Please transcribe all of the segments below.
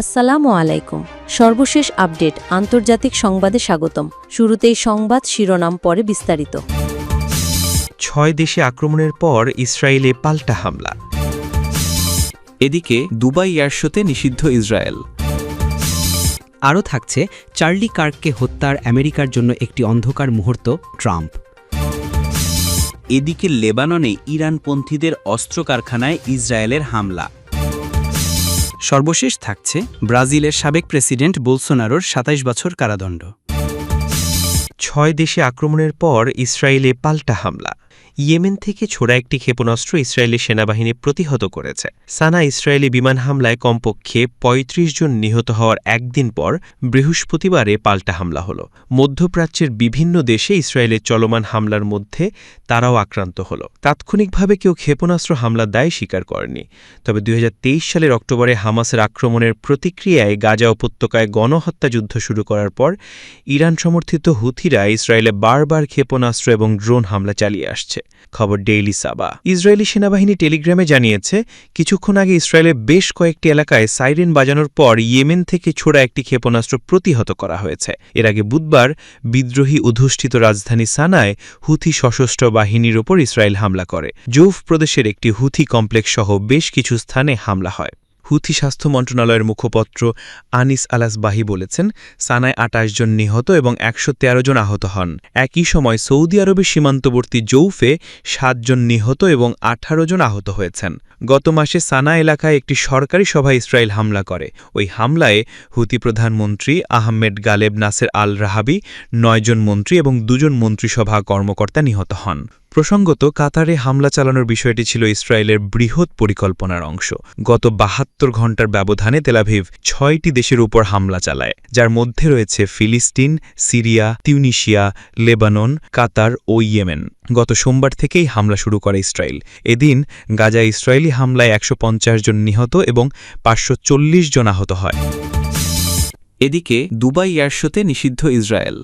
আসসালামু আলাইকুম। সর্বশেষ আপডেট, আন্তর্জাতিক সংবাদে স্বাগতম। শুরুতেই সংবাদ শিরোনাম, পরে বিস্তারিত। ছয় দেশে আক্রমণের পর ইসরায়েলে পাল্টা হামলা। এদিকে দুবাই এয়ারশোতে নিষিদ্ধ ইসরায়েল। আরও থাকছে, চার্লি কার্ককে হত্যার আমেরিকার জন্য একটি অন্ধকার মুহূর্ত, ট্রাম্প। এদিকে লেবাননে ইরানপন্থীদের অস্ত্র কারখানায় ইসরায়েলের হামলা। সর্বশেষ থাকছে ব্রাজিলের সাবেক প্রেসিডেন্ট বোলসোনারোর ২৭ বছর কারাদণ্ড। ছয় দেশে আক্রমণের পর ইসরায়েলে পাল্টা হামলা। ইয়েমেন থেকে ছোড়া একটি ক্ষেপণাস্ত্র ইসরায়েলি সেনাবাহিনী প্রতিহত করেছে। সানা ইসরায়েলি বিমান হামলায় কমপক্ষে ৩৫ জন নিহত হওয়ার একদিন পর বৃহস্পতিবারে পাল্টা হামলা হল। মধ্যপ্রাচ্যের বিভিন্ন দেশে ইসরায়েলের চলমান হামলার মধ্যে তারাও আক্রান্ত হল। তাৎক্ষণিকভাবে কেউ ক্ষেপণাস্ত্র হামলার দায় স্বীকার করেনি। তবে দুই হাজার তেইশ সালের অক্টোবরে হামাসের আক্রমণের প্রতিক্রিয়ায় গাজা উপত্যকায় গণহত্যা যুদ্ধ শুরু করার পর ইরান সমর্থিত হুথিরা ইসরায়েলে বারবার ক্ষেপণাস্ত্র এবং ড্রোন হামলা চালিয়ে আসছে। খবর ডেইলি সাবা। ইসরায়েলি সেনাবাহিনী টেলিগ্রামে জানিয়েছে, কিছুক্ষণ আগে ইসরায়েলের বেশ কয়েকটি এলাকায় সাইরেন বাজানোর পর ইয়েমেন থেকে ছোড়া একটি ক্ষেপণাস্ত্র প্রতিহত করা হয়েছে। এর আগে বুধবার বিদ্রোহী অধুষ্ঠিত রাজধানী সানায় হুথি সশস্ত্র বাহিনীর ওপর ইসরায়েল হামলা করে। জৌফ প্রদেশের একটি হুথি কমপ্লেক্স সহ বেশ কিছু স্থানে হামলা হয়। হুথি স্বাস্থ্য মন্ত্রণালয়ের মুখপত্র আনিস আলাস আলাসবাহি বলেছেন, সানায় আটাশ জন নিহত এবং একশো তেরো জন আহত হন। একই সময় সৌদি আরবের সীমান্তবর্তী জৌফে সাতজন নিহত এবং আঠারো জন আহত হয়েছেন। গত মাসে সানা এলাকায় একটি সরকারি সভায় ইসরায়েল হামলা করে। ওই হামলায় হুতি প্রধানমন্ত্রী আহমেদ গালেব নাসের আল রাহাবি নয়জন মন্ত্রী এবং দুজন মন্ত্রিসভা কর্মকর্তা নিহত হন। প্রসঙ্গত, কাতারে হামলা চালানোর বিষয়টি ছিল ইসরায়েলের বৃহৎ পরিকল্পনার অংশ। গত বাহাত্তর ঘণ্টার ব্যবধানে তেলাভিভ ছয়টি দেশের উপর হামলা চালায়, যার মধ্যে রয়েছে ফিলিস্তিন, সিরিয়া, তিউনিশিয়া, লেবানন, কাতার ও ইয়েমেন। গত সোমবার থেকেই হামলা শুরু করে ইসরায়েল। এদিন গাজা ইসরায়েলি হামলায় একশো পঞ্চাশ জন নিহত এবং পাঁচশো চল্লিশ জন আহত হয়। এদিকে দুবাই এয়ারশোতে নিষিদ্ধ ইসরায়েল।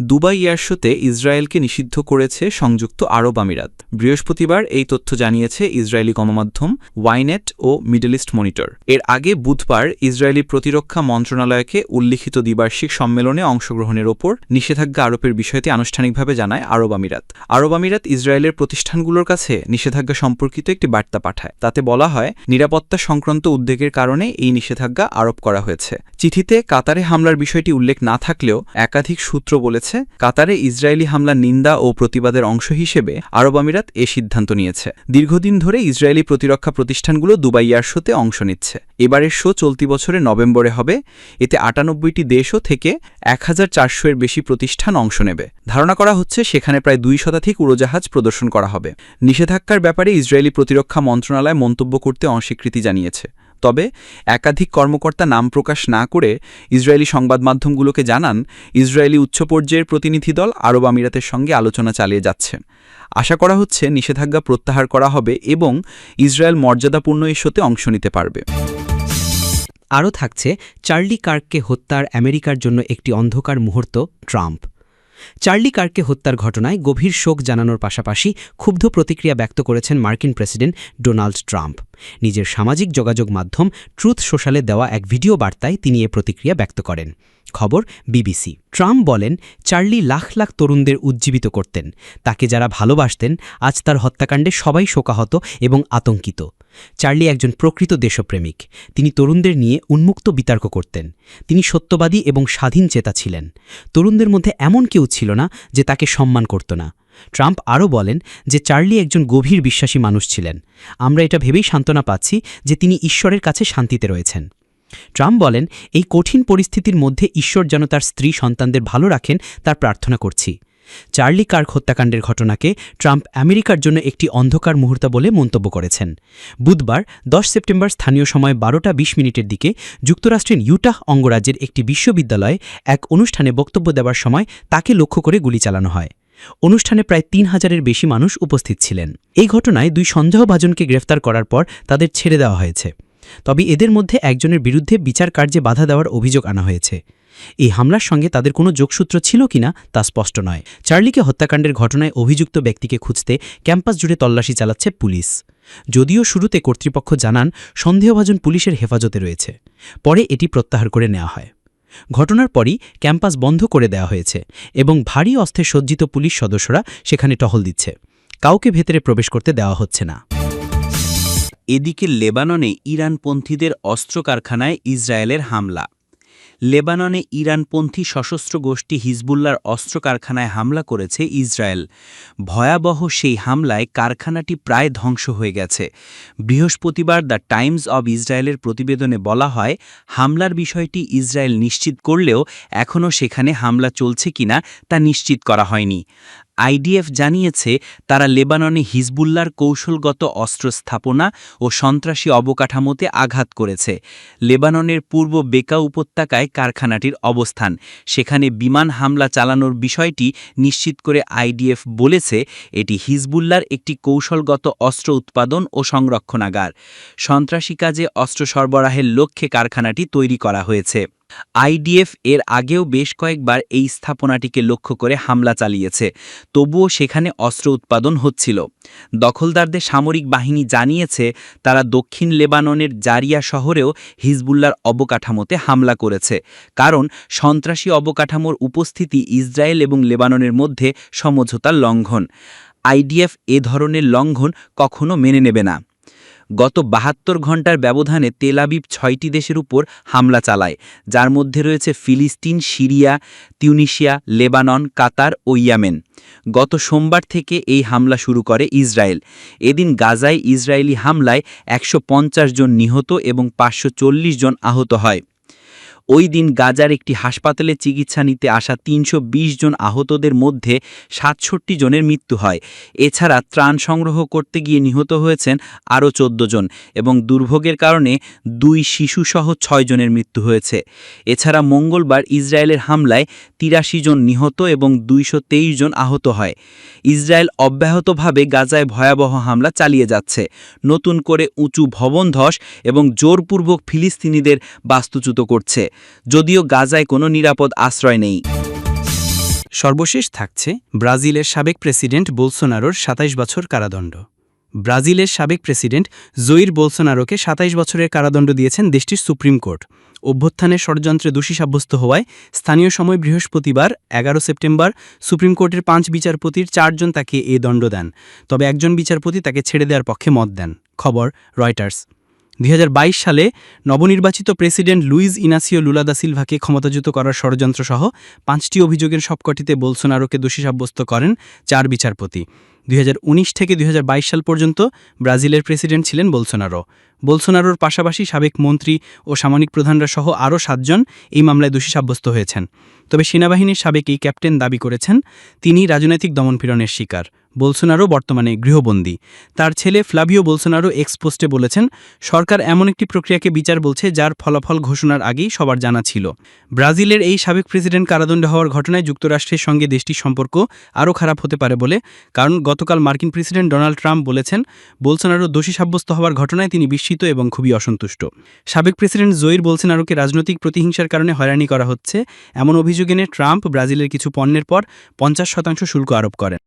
দুবাই এয়ারশোতে ইসরায়েলকে নিষিদ্ধ করেছে সংযুক্ত আরব আমিরাত। বৃহস্পতিবার এই তথ্য জানিয়েছে ইসরায়েলি গণমাধ্যম ওয়াইনেট ও মিডল ইস্ট মনিটর। এর আগে বুধবার ইসরায়েলি প্রতিরক্ষা মন্ত্রণালয়কে উল্লিখিত দ্বিবার্ষিক সম্মেলনে অংশগ্রহণের ওপর নিষেধাজ্ঞা আরোপের বিষয়টি আনুষ্ঠানিকভাবে জানায় আরব আমিরাত। আরব আমিরাত ইসরায়েলের প্রতিষ্ঠানগুলোর কাছে নিষেধাজ্ঞা সম্পর্কিত একটি বার্তা পাঠায়। তাতে বলা হয়, নিরাপত্তা সংক্রান্ত উদ্বেগের কারণে এই নিষেধাজ্ঞা আরোপ করা হয়েছে। চিঠিতে কাতারে হামলার বিষয়টি উল্লেখ না থাকলেও একাধিক সূত্র বলেছে কাতারে ইসরায়েলি হামলার নিন্দা ও প্রতিবাদের অংশ হিসেবে আরব আমিরাত এ সিদ্ধান্ত নিয়েছে। দীর্ঘদিন ধরে ইসরায়েলি প্রতিরক্ষা প্রতিষ্ঠানগুলো দুবাই এয়ার শোতে অংশ নিচ্ছে। এবারের শো চলতি বছরের নভেম্বরে হবে। এতে আটানব্বইটি দেশও থেকে এক হাজার চারশো এর বেশি প্রতিষ্ঠান অংশ নেবে। ধারণা করা হচ্ছে সেখানে প্রায় দুই শতাধিক উড়োজাহাজ প্রদর্শন করা হবে। নিষেধাজ্ঞার ব্যাপারে ইসরায়েলি প্রতিরক্ষা মন্ত্রণালয় মন্তব্য করতে অস্বীকৃতি জানিয়েছে। তবে একাধিক কর্মকর্তা নাম প্রকাশ না করে ইসরায়েলি সংবাদ মাধ্যমগুলোকে জানান, ইসরায়েলি উচ্চ পর্যায়ের প্রতিনিধি দল আরব আমিরাতের সঙ্গে আলোচনা চালিয়ে যাচ্ছে। আশা করা হচ্ছে নিষেধাজ্ঞা প্রত্যাহার করা হবে এবং ইসরায়েল মর্যাদাপূর্ণ ইস্যুতে অংশ নিতে পারবে। আরও থাকছে, চার্লি কার্ককে হত্যার আমেরিকার জন্য একটি অন্ধকার মুহূর্ত, ট্রাম্প। চার্লি কার্ককে হত্যার ঘটনায় গভীর শোক জানানোর পাশাপাশি ক্ষুব্ধ প্রতিক্রিয়া ব্যক্ত করেছেন মার্কিন প্রেসিডেন্ট ডোনাল্ড ট্রাম্প। নিজের সামাজিক যোগাযোগ মাধ্যম ট্রুথ সোশ্যালে দেওয়া এক ভিডিও বার্তায় তিনি এ প্রতিক্রিয়া ব্যক্ত করেন। খবর, বিবিসি। ট্রাম্প বলেন, চার্লি লাখ লাখ তরুণদের উজ্জীবিত করতেন। তাকে যারা ভালোবাসতেন, আজ তার হত্যাকাণ্ডে সবাই শোকাহত এবং আতঙ্কিত। চার্লি একজন প্রকৃত দেশপ্রেমিক। তিনি তরুণদের নিয়ে উন্মুক্ত বিতর্ক করতেন। তিনি সত্যবাদী এবং স্বাধীন চেতা ছিলেন। তরুণদের মধ্যে এমন কেউ ছিল না যে তাকে সম্মান করত না। ট্রাম্প আরও বলেন যে চার্লি একজন গভীর বিশ্বাসী মানুষ ছিলেন। আমরা এটা ভেবেই সান্ত্বনা পাচ্ছি যে তিনি ঈশ্বরের কাছে শান্তিতে রয়েছেন। ট্রাম্প বলেন, এই কঠিন পরিস্থিতির মধ্যে ঈশ্বর যেন তার স্ত্রী সন্তানদের ভালো রাখেন, তার প্রার্থনা করছি। চার্লি কার্ক হত্যাকাণ্ডের ঘটনাকে ট্রাম্প আমেরিকার জন্য একটি অন্ধকার মুহূর্ত বলে মন্তব্য করেছেন। বুধবার, দশ সেপ্টেম্বর স্থানীয় সময় বারোটা বিশ মিনিটের দিকে যুক্তরাষ্ট্রের ইউটাহ অঙ্গরাজ্যের একটি বিশ্ববিদ্যালয়ে এক অনুষ্ঠানে বক্তব্য দেওয়ার সময় তাকে লক্ষ্য করে গুলি চালানো হয়। অনুষ্ঠানে প্রায় তিন হাজারের বেশি মানুষ উপস্থিত ছিলেন। এই ঘটনায় দুই সন্দেহভাজনকে গ্রেফতার করার পর তাদের ছেড়ে দেওয়া হয়েছে। তবে এদের মধ্যে একজনের বিরুদ্ধে বিচার কার্যে বাধা দেওয়ার অভিযোগ আনা হয়েছে। এই হামলার সঙ্গে তাদের কোনো যোগসূত্র ছিল কিনা তা স্পষ্ট নয়। চার্লিকে হত্যাকাণ্ডের ঘটনায় অভিযুক্ত ব্যক্তিকে খুঁজতে ক্যাম্পাস জুড়ে তল্লাশি চালাচ্ছে পুলিশ। যদিও শুরুতে কর্তৃপক্ষ জানান, সন্দেহভাজন পুলিশের হেফাজতে রয়েছে। পরে এটি প্রত্যাহার করে নেওয়া হয়। ঘটনার পরই ক্যাম্পাস বন্ধ করে দেওয়া হয়েছে এবং ভারী অস্ত্রে সজ্জিত পুলিশ সদস্যরা সেখানে টহল দিচ্ছে। কাউকে ভেতরে প্রবেশ করতে দেওয়া হচ্ছে না। এদিকে লেবাননে ইরানপন্থীদের অস্ত্র কারখানায় ইসরায়েলের হামলা। লেবাননে ইরানপন্থী সশস্ত্র গোষ্ঠী হিজবুল্লার অস্ত্র কারখানায় হামলা করেছে ইসরায়েল। ভয়াবহ সেই হামলায় কারখানাটি প্রায় ধ্বংস হয়ে গেছে। বৃহস্পতিবার দ্য টাইমস অব ইসরায়েলের প্রতিবেদনে বলা হয়, হামলার বিষয়টি ইসরায়েল নিশ্চিত করলেও এখনও সেখানে হামলা চলছে কিনা তা নিশ্চিত করা হয়নি। আইডিএফ জানিয়েছে, তারা লেবাননে হিজবুল্লার কৌশলগত অস্ত্র স্থাপনা ও সন্ত্রাসী অবকাঠামোতে আঘাত করেছে। লেবাননের পূর্ব বেকা উপত্যকায় কারখানাটির অবস্থান। সেখানে বিমান হামলা চালানোর বিষয়টি নিশ্চিত করে আইডিএফ বলেছে, এটি হিজবুল্লার একটি কৌশলগত অস্ত্র উৎপাদন ও সংরক্ষণাগার। সন্ত্রাসী কাজে অস্ত্র সরবরাহের লক্ষ্যে কারখানাটি তৈরি করা হয়েছে। আইডিএফ এর আগেও বেশ কয়েকবার এই স্থাপনাটিকে লক্ষ্য করে হামলা চালিয়েছে, তবুও সেখানে অস্ত্র উৎপাদন হচ্ছিল। দখলদারদের সামরিক বাহিনী জানিয়েছে, তারা দক্ষিণ লেবাননের জারিয়া শহরেও হিজবুল্লার অবকাঠামোতে হামলা করেছে, কারণ সন্ত্রাসী অবকাঠামোর উপস্থিতি ইসরায়েল এবং লেবাননের মধ্যে সমঝোতার লঙ্ঘন। আইডিএফ এ ধরনের লঙ্ঘন কখনো মেনে নেবে না। গত বাহাত্তর ঘণ্টার ব্যবধানে তেলাবিব ছয়টি দেশের উপর হামলা চালায়। যার মধ্যে রয়েছে ফিলিস্তিন, সিরিয়া, তিউনিশিয়া, লেবানন, কাতার ও ইয়ামেন। গত সোমবার থেকে এই হামলা শুরু করে ইসরায়েল। এদিন গাজায় ইসরায়েলি হামলায় একশো পঞ্চাশ জন নিহত এবং পাঁচশো চল্লিশ জন আহত হয়। ওই দিন গাজার একটি হাসপাতালে চিকিৎসা নিতে আসা তিনশো বিশ জন আহতদের মধ্যে সাতষট্টি জনের মৃত্যু হয়। এছাড়া ত্রাণ সংগ্রহ করতে গিয়ে নিহত হয়েছেন আরও চোদ্দ জন এবং দুর্ভোগের কারণে দুই শিশুসহ ছয় জনের মৃত্যু হয়েছে। এছাড়া মঙ্গলবার ইসরায়েলের হামলায় তিরাশি জন নিহত এবং দুইশো তেইশ জন আহত হয়। ইসরায়েল অব্যাহতভাবে গাজায় ভয়াবহ হামলা চালিয়ে যাচ্ছে। নতুন করে উঁচু ভবন ধস এবং জোরপূর্বক ফিলিস্তিনিদের বাস্তুচ্যুত করছে। যদিও গাজায় কোনো নিরাপদ আশ্রয় নেই। সর্বশেষ থাকছে ব্রাজিলের সাবেক প্রেসিডেন্ট বোলসোনারোর ২৭ বছর কারাদণ্ড। ব্রাজিলের সাবেক প্রেসিডেন্ট জয়ির বোলসোনারোকে ২৭ বছরের কারাদণ্ড দিয়েছেন দেশটির সুপ্রিম কোর্ট। অভ্যুত্থানের ষড়যন্ত্রে দোষী সাব্যস্ত হওয়ায় স্থানীয় সময় বৃহস্পতিবার, এগারো সেপ্টেম্বর, সুপ্রিম কোর্টের পাঁচ বিচারপতির চারজন তাকে এ দণ্ড দেন, তবে একজন বিচারপতি তাকে ছেড়ে দেওয়ার পক্ষে মত দেন। খবর, রয়টার্স। দুই হাজার বাইশ সালে নবনির্বাচিত president Luiz Inacio Lula da সিলভাকে ক্ষমতাচ্যুত করার ষড়যন্ত্রসহ পাঁচটি অভিযোগের সবকটিতে বোলসোনারোকে দোষী সাব্যস্ত করেন চার বিচারপতি। দুই হাজার উনিশ থেকে দুই হাজার বাইশ সাল পর্যন্ত ব্রাজিলের প্রেসিডেন্ট ছিলেন বোলসোনারো। বোলসোনারোর পাশাপাশি সাবেক মন্ত্রী ও সামরিক প্রধানরা সহ আরও সাতজন এই মামলায় দোষী সাব্যস্ত হয়েছেন। তবে সেনাবাহিনীর সাবেক এই ক্যাপ্টেন দাবি করেছেন, তিনি রাজনৈতিক দমনপীড়নের শিকার। বোলসোনারো বর্তমানে গৃহবন্দী। তার ছেলে ফ্লাভিও বোলসোনারো এক্সপোস্টে বলেছেন, সরকার এমন একটি প্রক্রিয়াকে বিচার বলছে যার ফলাফল ঘোষণার আগেই সবার জানা ছিল। ব্রাজিলের এই সাবেক প্রেসিডেন্ট কারাদণ্ড হওয়ার ঘটনায় যুক্তরাষ্ট্রের সঙ্গে দেশটির সম্পর্ক আরও খারাপ হতে পারে বলে, কারণ গতকাল মার্কিন প্রেসিডেন্ট ডোনাল্ড ট্রাম্প বলেছেন, বোলসোনারো দোষী সাব্যস্ত হওয়ার ঘটনায় তিনি বিস্মিত এবং খুবই অসন্তুষ্ট। সাবেক প্রেসিডেন্ট জয়ির বোলসোনারোকে রাজনৈতিক প্রতিহিংসার কারণে হয়রানি করা হচ্ছে, এমন অভিযোগ এনে ট্রাম্প ব্রাজিলের কিছু পণ্যের পর পঞ্চাশ শতাংশ শুল্ক আরোপ করেন।